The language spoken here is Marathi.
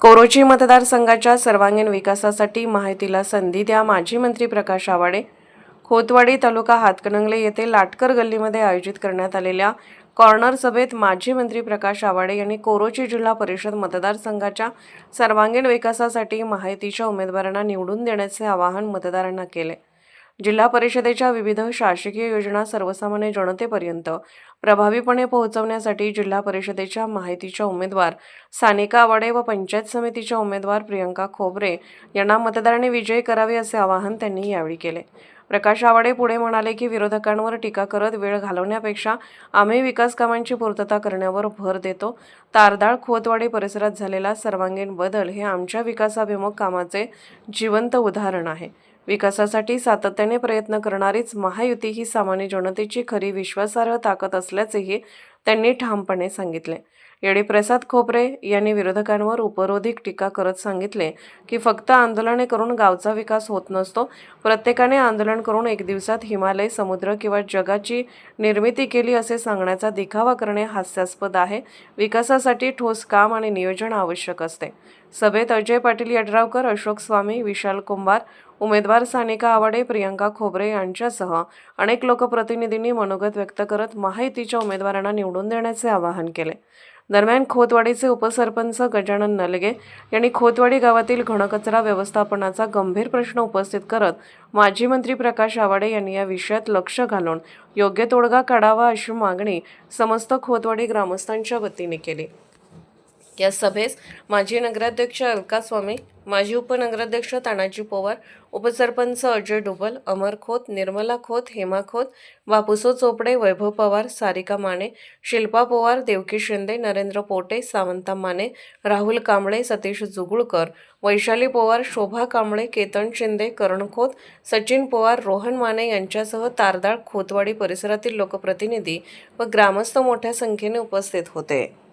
कोरोची मतदारसंघाच्या सर्वांगीण विकासासाठी माहितीला संधी द्या. माजी मंत्री प्रकाश आवाडे खोतवाडी तालुका हातकणंगले येथे लाटकर गल्लीमध्ये आयोजित करण्यात आलेल्या कॉर्नर सभेत माजी मंत्री प्रकाश आवाडे यांनी कोरोची जिल्हा परिषद मतदारसंघाच्या सर्वांगीण विकासासाठी माहितीच्या उमेदवारांना निवडून देण्याचे आवाहन मतदारांना केले. जिल्हा परिषदेच्या विविध शासकीय योजना सर्वसामान्य जनतेपर्यंत प्रभावीपणे पोहोचवण्यासाठी जिल्हा परिषदेच्या माहितीच्या उमेदवार सानिका आवाडे व पंचायत समितीच्या उमेदवार प्रियंका खोबरे यांना मतदारांनी विजयी करावे असे आवाहन त्यांनी यावेळी केले. प्रकाश आवाडे पुढे म्हणाले की विरोधकांवर टीका करत वेळ घालवण्यापेक्षा आम्ही विकास कामांची पूर्तता करण्यावर भर देतो. तारदाळ खोतवाडी परिसरात झालेला सर्वांगीण बदल हे आमच्या विकासाभिमुख कामाचे जिवंत उदाहरण आहे. विकासासाठी सातत्याने प्रयत्न करणारीच महायुती ही सामान्य जनतेची खरी विश्वासार्ह ताकद असल्याचेही त्यांनी ठामपणे सांगितले. येडी प्रसाद खोपरे यांनी विरोधकांवर उपरोधिक टीका करत सांगितले की फक्त आंदोलने करून गावचा विकास होत नसतो. प्रत्येकाने आंदोलन करून एक दिवसात हिमालय समुद्र किंवा जगाची निर्मिती केली असे सांगण्याचा दिखावा करणे हास्यास्पद आहे. विकासासाठी ठोस काम आणि नियोजन आवश्यक असते. सभेत अजय पाटील यड्रावकर अशोक स्वामी विशाल कुंभार उमेदवार सानिका आवाडे प्रियंका खोबरे यांच्यासह अनेक लोकप्रतिनिधींनी मनोगत व्यक्त करत महायुतीच्या उमेदवारांना निवडून देण्याचे आवाहन केले. दरम्यान खोतवाडीचे उपसरपंच गजानन नलगे यांनी खोतवाडी गावातील घनकचरा व्यवस्थापनाचा गंभीर प्रश्न उपस्थित करत माजी मंत्री प्रकाश आवाडे यांनी या विषयात लक्ष घालून योग्य तोडगा काढावा अशी मागणी समस्त खोतवाडी ग्रामस्थांच्या वतीने केली. या सभेस माजी नगराध्यक्ष अलका स्वामी माजी उपनगराध्यक्ष तानाजी पवार उपसरपंच अजय डुबल अमर खोत निर्मला खोत हेमा खोत बापुसो चोपडे वैभव पवार सारिका माने शिल्पा पवार देवकी शिंदे नरेंद्र पोटे सावंता माने राहुल कांबळे सतीश जुगुळकर वैशाली पवार शोभा कांबळे केतन शिंदे करण खोत सचिन पवार रोहन माने यांच्यासह तारदाळ खोतवाडी परिसरातील लोकप्रतिनिधी व ग्रामस्थ मोठ्या संख्येने उपस्थित होते.